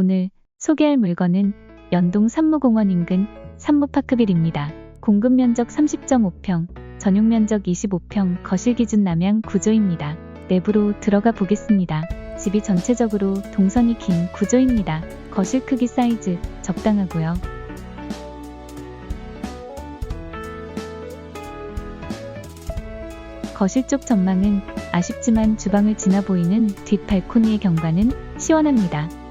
오늘 소개할 물건은 연동 산무공원 인근 산무파크빌입니다. 공급 면적 30.5평, 전용 면적 25평, 거실 기준 남향 구조입니다. 내부로 들어가 보겠습니다. 집이 전체적으로 동선이 긴 구조입니다. 거실 크기 사이즈 적당하고요. 거실 쪽 전망은 아쉽지만 주방을 지나 보이는 뒷 발코니의 경관은 시원합니다.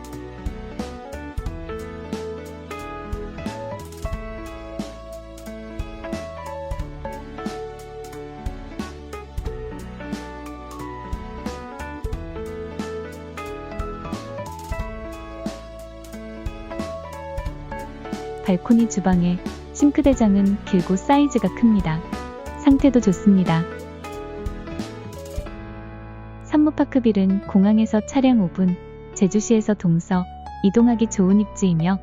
발코니 주방의 싱크대장은 길고 사이즈가 큽니다. 상태도 좋습니다. 산무파크빌은 공항에서 차량 5분, 제주시에서 동서, 이동하기 좋은 입지이며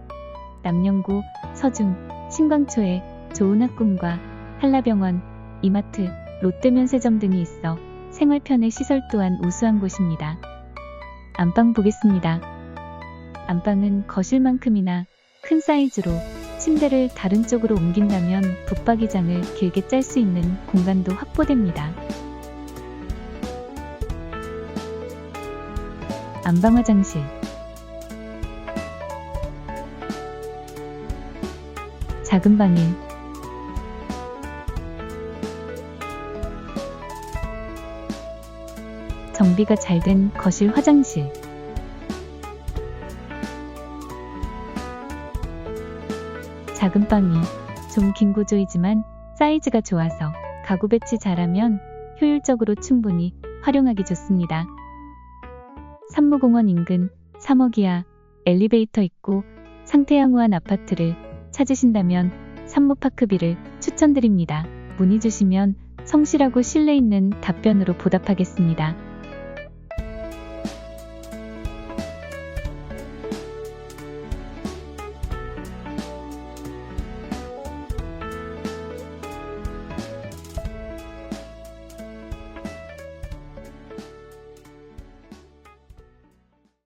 남영구, 서중, 신광초에 좋은 학군과 한라병원, 이마트, 롯데면세점 등이 있어 생활편의 시설 또한 우수한 곳입니다. 안방 보겠습니다. 안방은 거실만큼이나 큰 사이즈로 침대를 다른 쪽으로 옮긴다면 붙박이장을 길게 짤 수 있는 공간도 확보됩니다. 안방 화장실. 작은 방에. 정비가 잘 된 거실 화장실 작은 방이 좀 긴 구조이지만 사이즈가 좋아서 가구 배치 잘하면 효율적으로 충분히 활용하기 좋습니다. 산무공원 인근 3억 이하 엘리베이터 있고 상태 양호한 아파트를 찾으신다면 산무파크비를 추천드립니다. 문의 주시면 성실하고 신뢰 있는 답변으로 보답하겠습니다.